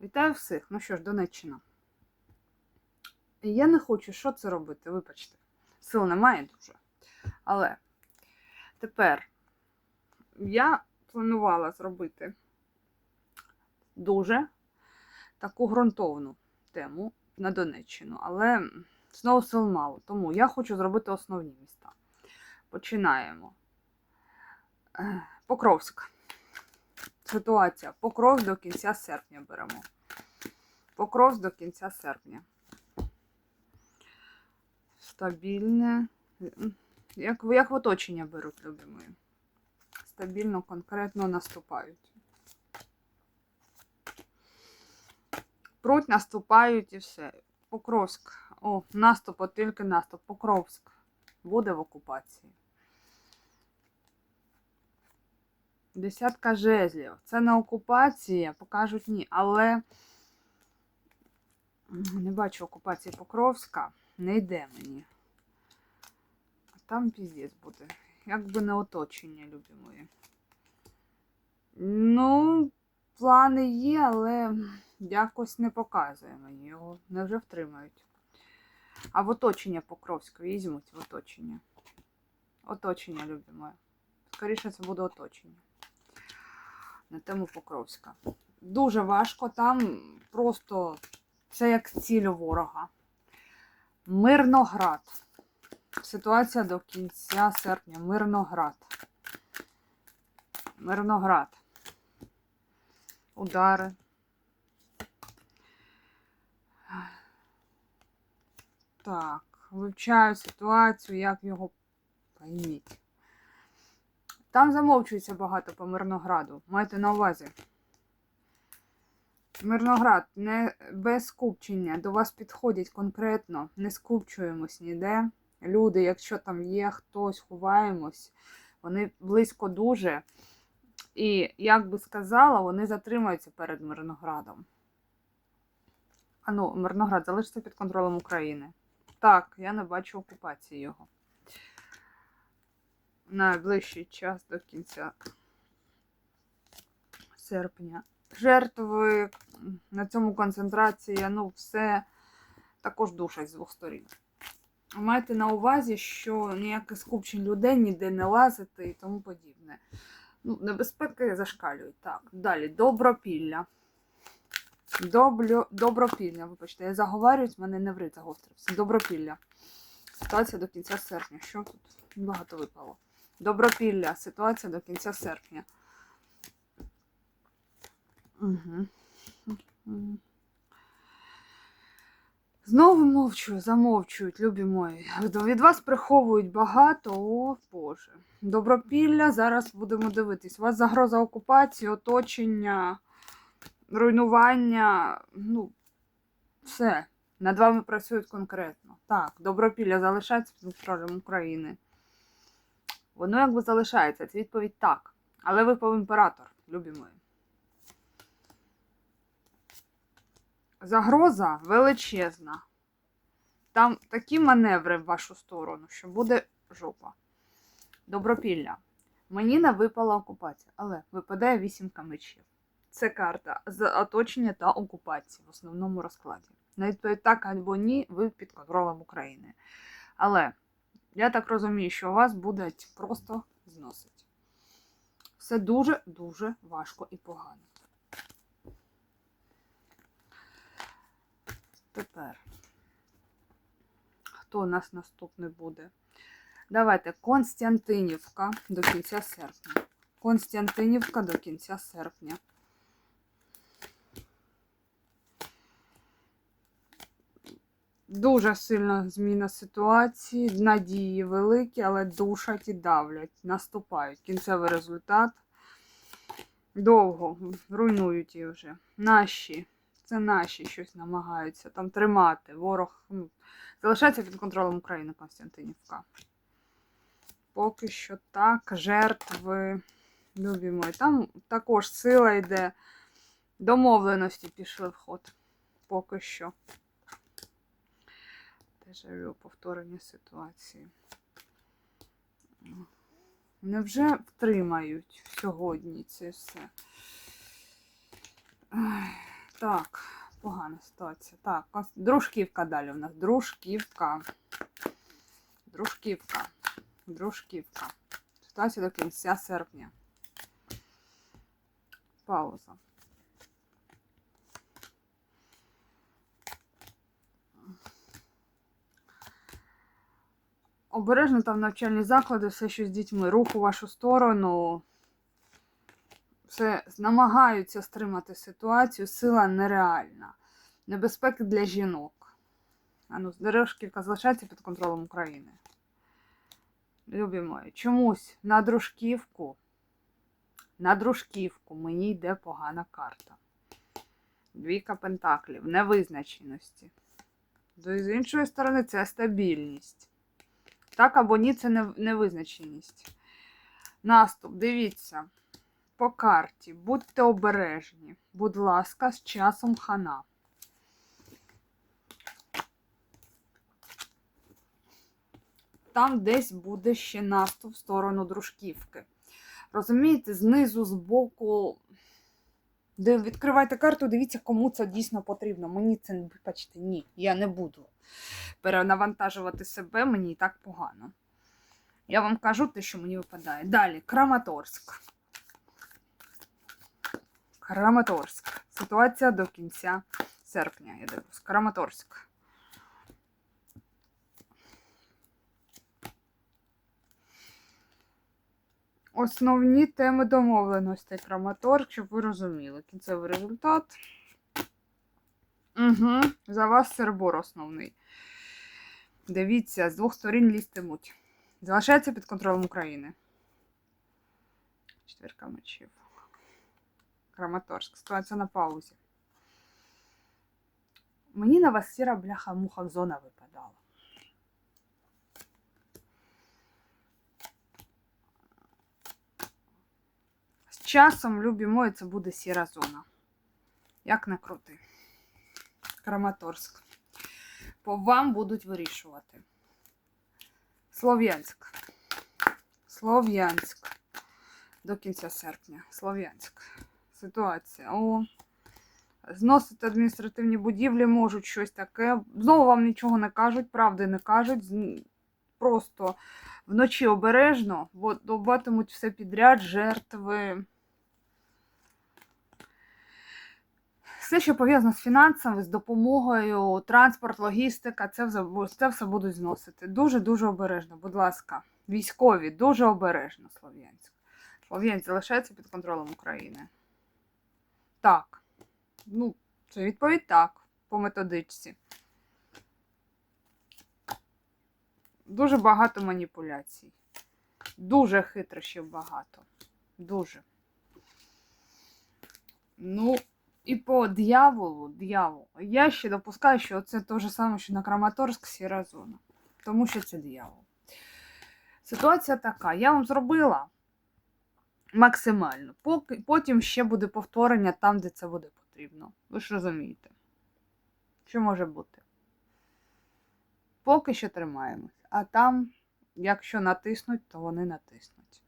Вітаю всіх. Ну що ж, Донеччина. Я не хочу, що це робити, вибачте. Сил немає дуже. Але тепер я планувала зробити дуже таку ґрунтовну тему на Донеччину, але знову сил мало. Тому я хочу зробити основні міста. Починаємо. Е, Покровськ. Ситуація. Покров до кінця серпня беремо. Покров до кінця серпня. Стабільне. Як, як в оточення беруть, любі мої. Стабільно, конкретно наступають. Пруть, наступають і все. Покровськ. О, наступ, от тільки наступ. Покровськ. Буде в окупації. Десятка жезлів. Це на окупації, покажуть ні. Але не бачу окупації Покровська. Не йде мені. А там піздець буде. Якби не оточення, любі мої. Ну, плани є, але якось не показує мені його. Невже втримають. А в оточення Покровська візьмуть в оточення. Оточення, любі мої. Скоріше це буде оточення на тему Покровська. Дуже важко, там просто це як ціль ворога. Мирноград. Ситуація до кінця серпня. Мирноград. Мирноград. Удари. Так, вивчаю ситуацію, як його пойміть. Там замовчується багато по Мирнограду. Майте на увазі. Мирноград, не без скупчення. До вас підходять конкретно, не скупчуємось ніде. Люди, якщо там є хтось, ховаємось, вони близько дуже. І, як би сказала, вони затримаються перед Мирноградом. А ну, Мирноград залишиться під контролем України. Так, я не бачу окупації його найближчий час до кінця серпня. Жертви на цьому концентрація, ну, все також душать з двох сторін. Майте на увазі, що ніяких скупчень людей ніде не лазити і тому подібне. Ну, небезпеки зашкалюють. Так, далі добропілля. Доблю... Добропілля, вибачте, я заговарююсь, в мене не врит загострився. Добропілля. Ситуація до кінця серпня. Що тут? Багато випало. Добропілля. Ситуація до кінця серпня. Угу. Знову мовчу, замовчують, любі мої. Від вас приховують багато, о Боже. Добропілля, зараз будемо дивитись. У вас загроза окупації, оточення, руйнування. Ну, все. Над вами працюють конкретно. Так, добропілля залишається під контролем України. Воно якби залишається. Це відповідь так. Але ви імператор, любі мої. Загроза величезна. Там такі маневри в вашу сторону, що буде жопа. Добропілля. Мені не випала окупація, але випадає вісімка мечів. Це карта з оточення та окупації в основному розкладі. На відповідь так або ні, ви під контролем України. Але я так розумію, що вас будуть просто зносити. Все дуже-дуже важко і погано. Тепер, хто у нас наступний буде? Давайте Константинівка до кінця серпня. Константинівка до кінця серпня. Дуже сильна зміна ситуації, надії великі, але душать і давлять, наступають. Кінцевий результат. Довго руйнують її вже. Наші, це наші щось намагаються там тримати. Ворог ну, залишається під контролем України Константинівка. Поки що так, жертви, любі мої. Там також сила йде, домовленості пішли в ход. Поки що. Дежавю повторення ситуації. Невже втримають сьогодні це все? Так, погана ситуація. Так, дружківка далі у нас. Дружківка. Дружківка. Дружківка. Ситуація до кінця серпня. Пауза. Обережно там навчальні заклади, все, що з дітьми, рух у вашу сторону. Все намагаються стримати ситуацію, сила нереальна. Небезпеки для жінок. А ну, Дорожківка залишається під контролем України. Любі мої, чомусь на дружківку, на дружківку мені йде погана карта. Двійка пентаклів, невизначеності. З іншої сторони, це стабільність. Так або ні, це невизначеність. Наступ, дивіться. По карті. Будьте обережні. Будь ласка, з часом хана. Там десь буде ще наступ в сторону дружківки. Розумієте, знизу, збоку. Відкривайте карту, дивіться, кому це дійсно потрібно. Мені це вибачте, ні, я не буду перенавантажувати себе, мені і так погано. Я вам кажу те, що мені випадає. Далі, Краматорськ. Краматорськ. Ситуація до кінця серпня, я дивлюсь. Краматорськ. Основні теми домовленостей Краматорськ, щоб ви розуміли. Кінцевий результат. Угу. За вас сербор основний. Дивіться, з двох сторін лізтимуть. Залишається під контролем України. Четвірка мечів. Краматорськ. Ситуація на паузі. Мені на вас сіра бляха-муха зона випадала. Часом, любі мої, це буде сіра зона. Як не крути. Краматорськ. По вам будуть вирішувати. Слов'янськ. Слов'янськ. До кінця серпня. Слов'янськ. Ситуація. О. Зносити адміністративні будівлі можуть щось таке. Знову вам нічого не кажуть, правди не кажуть. Просто вночі обережно, бо добатимуть все підряд, жертви. Все, що пов'язано з фінансами, з допомогою, транспорт, логістика, це все, це все будуть зносити. Дуже-дуже обережно, будь ласка. Військові, дуже обережно, Слов'янськ. Слов'янськ залишається під контролем України. Так. Ну, це відповідь так, по методичці. Дуже багато маніпуляцій. Дуже хитрощів багато. Дуже. Ну, і по дьяволу, дьявол. Я ще допускаю, що це те ж саме, що на Краматорськ сіра зона. Тому що це дьявол. Ситуація така. Я вам зробила максимально. Потім ще буде повторення там, де це буде потрібно. Ви ж розумієте, що може бути. Поки що тримаємось. А там, якщо натиснуть, то вони натиснуть.